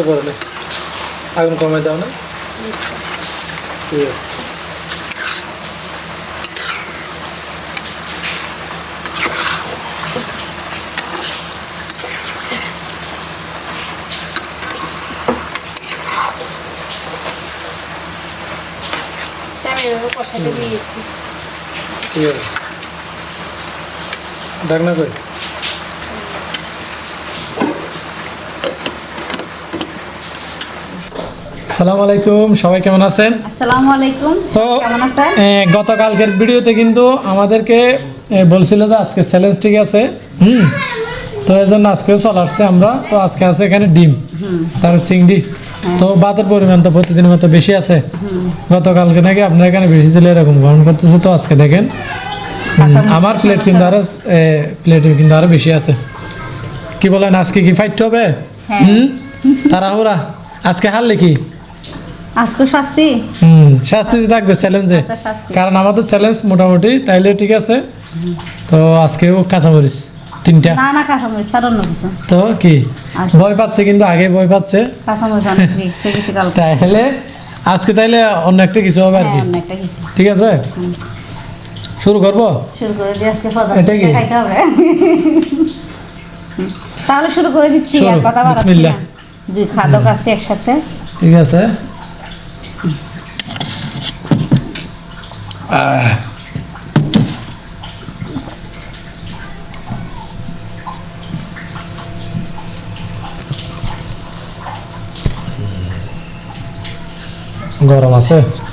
তো পরে না। আগুন কমে দাও না। ঠিক আছে। আমি এভাবে কষাতে দিয়েছি ঠিক আছে ঢাকনা কই সালামু আলাইকুম সবাই কেমন আছেন? আসসালামু আলাইকুম তো কেমন আছেন? গতকালকের ভিডিওতে কিন্তু আমাদেরকে বলছিল যে আজকে চ্যালেঞ্জ ঠিক আছে। হুম তো এই জন্য আজকেও চলে আসছে আমরা। তো আজকে আছে এখানে ডিম তার চিংড়ি। তো ভাতের পরিমাণ তো প্রতিদিনের মতো বেশি আছে। গতকালকে নাকি আপনার এখানে বেশি ছিল এরকম গ্রহণ করতেছে তো আজকে দেখেন। আচ্ছা, আমার প্লেট কিন্তু আরও প্লেট কিন্তু আরও বেশি আছে। কি বলেন আজকে কি ফাইট হবে? হ্যাঁ। হুম তাড়াহুড়া। আজকে হারলে কি? আজকে শাস্তি? হুম শাস্তি থাকবে চ্যালেঞ্জে কারণ আমাদের চ্যালেঞ্জ মোটামুটি তাইলে ঠিক আছে। তো আজকেও কাঁচামরিচ তিনটা। না না কাঁচামরিচ তার অন্য কিছু। তো কি? আচ্ছা। ভয় পাচ্ছে কিন্তু আগে ভয় পাচ্ছে। কাঁচামরিচ অনেক রিক্সে গেছি কালকে। তাহলে আজকে তাইলে অন্য একটা কিছু হবে আর কি। হ্যাঁ ঠিক আছে? শুরু করব? শুরু করে দিয়ে আজকে এটা কি? খাইতে হবে। তাহলে শুরু করে দিচ্ছি আর কথা বাড়াচ্ছি না। দুই খাদক আছে একসাথে। ঠিক আছে। Ah. Agora, Marcelo.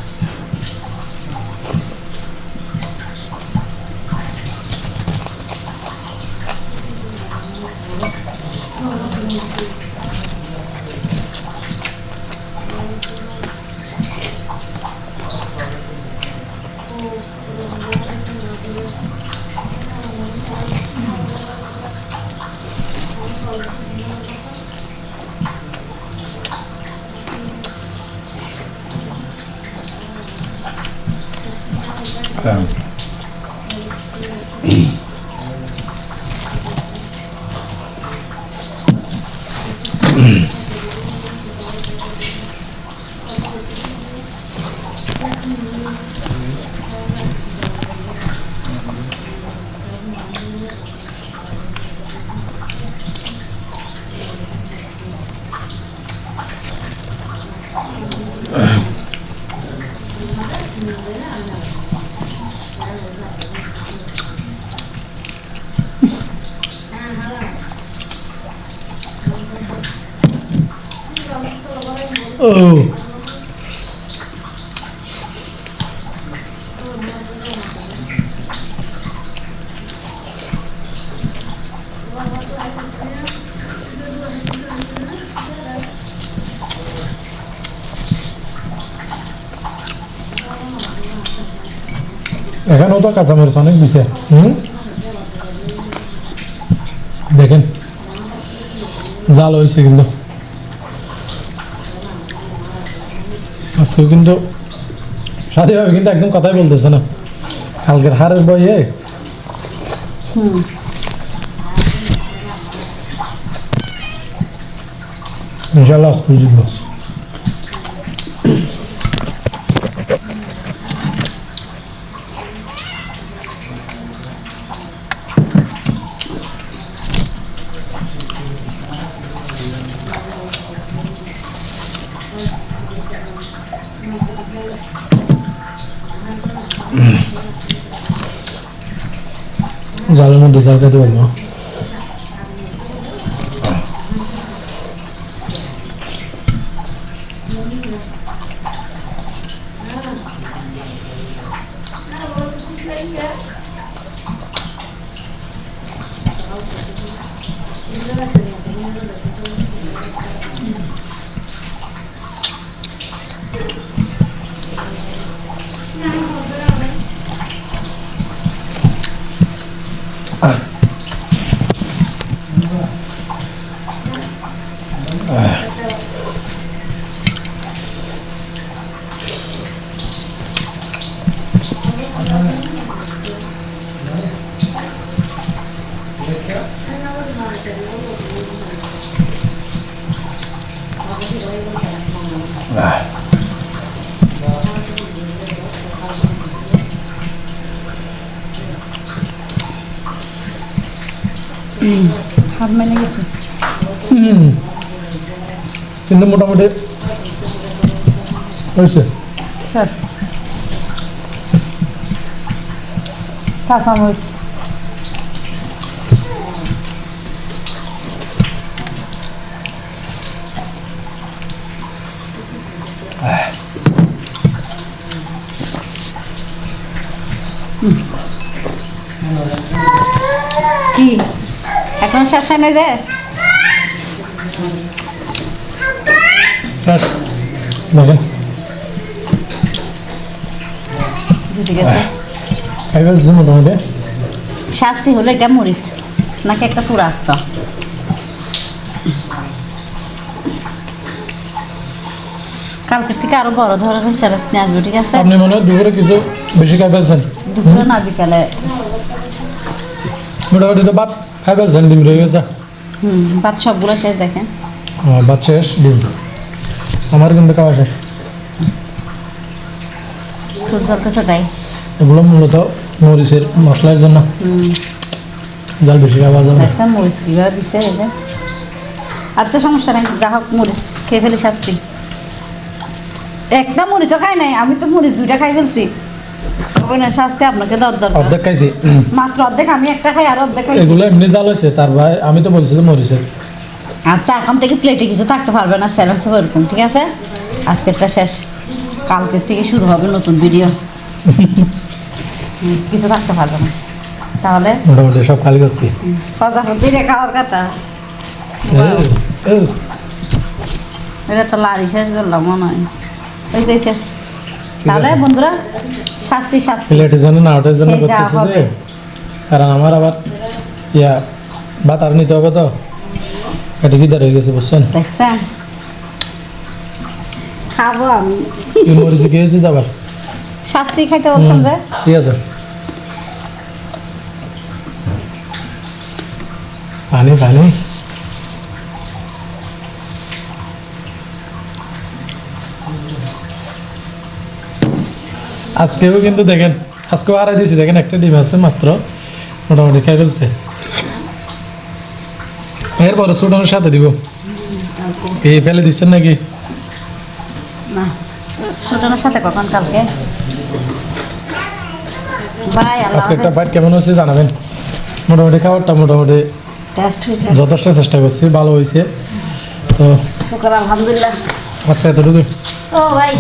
গরম আছে ও এখানেও তো কাঁচামরিচ অনেক দিছে হুম দেখেন জাল হয়েছে কিন্তু আজকেও কিন্তু সাথীভাবে কিন্তু একদম কথাই বলতেছে না কালকের হারের বইয়ে হুম ইনশাল্লাহ আজকে জিতবো জালের মধ্যে জালটা দেবেন না Thank you. Uh. মেনে গেছে হুম কিন্তু মোটামুটি হয়েছে স্যার কাঁচামরিচ কি এখন হয় নাই যে শেষ। দেখেন ঠিক আছে খাইবে আছে মোটামুটি শাস্তি হলো এটা মরিচ নাকি একটা পুরো আসতো কালকে থেকে আরও বড় ধরনের স্যালাস নিয়ে আসব ঠিক আছে? আপনি মনে হয় দুপুরে কিছু বেশি খাই ফেলছেন দুপুরে না বিকালে। মোটামুটি তো ভাত খাই ফেলছেন ডিম রয়ে গেছে। হুম ভাত সবগুলো শেষ দেখেন। ভাত শেষ ডিম। আমার কিন্তু খাওয়া শেষ। খুব চলতেছে তাই? এগুলো মূলত মরিচের মশলার জন্য। জাল বেশি খাওয়ার জন্য। একটা মরিচ কীভাবে দিছে যে? আচ্ছা সমস্যা নেই যা হোক মরিচ খেয়ে ফেলি শাস্তি। একটা মরিচও খাই নাই আমি তো মরিচ দুইটা খাই ফেলছি। ওই শাস্তি আপনাকে দর দরকার। অর্ধেক খাইছি মাত্র অর্ধেক আমি একটা খাই আর অর্ধেক খাই। এগুলো এমনি জাল হয়েছে তার ভাই আমি তো বলছি মরিচের। আচ্ছা এখন থেকে প্লেটে কিছু থাকতে পারবে না চ্যালেঞ্জ হবে এরকম ঠিক আছে? আজকেরটা শেষ। কালকের থেকে শুরু হবে নতুন ভিডিও কিছু থাকতে পারবে না। তাহলে? মোটামুটি সব খালি করছি। প্রজাপতি রে খাওয়ার কথা। এই, এই, এটা তো লারি শেষ করলাম মনে হয়। ওই যে। তাহলে বন্ধুরা শাস্তি শাস্তি। প্লেটের জন্য না ওটার জন্য করতেছি যে কারণ আমার আবার ইয়া ভাত আর নিতে হবে তো। এটা কি হয়ে গেছে বুঝছেন? দেখছেন? খাব আমি। কি মরিচে খেয়েছি আবার? শাস্তি খাইতে বলছেন যে? ঠিক আছে। পানি পানি। আজকেও কিন্তু দেখেন আজকেও হারাই দিয়েছি। দেখেন একটা ডিম আছে মাত্র মোটামুটি খেয়ে ফেলছে। এরপরে সুডনের সাথে দিব। এই ফেলে দিচ্ছেন নাকি? না সুজনের সাথে কখন কালকে? আজকে একটা বাইট কেমন হয়েছে জানাবেন? মোটামুটি খাবারটা মোটামুটি যথেষ্ট চেষ্টা করছি ভালো হয়েছে। তো শুক্র আলহামদুলিল্লাহ। আজকে এতটুকু ও ভাই।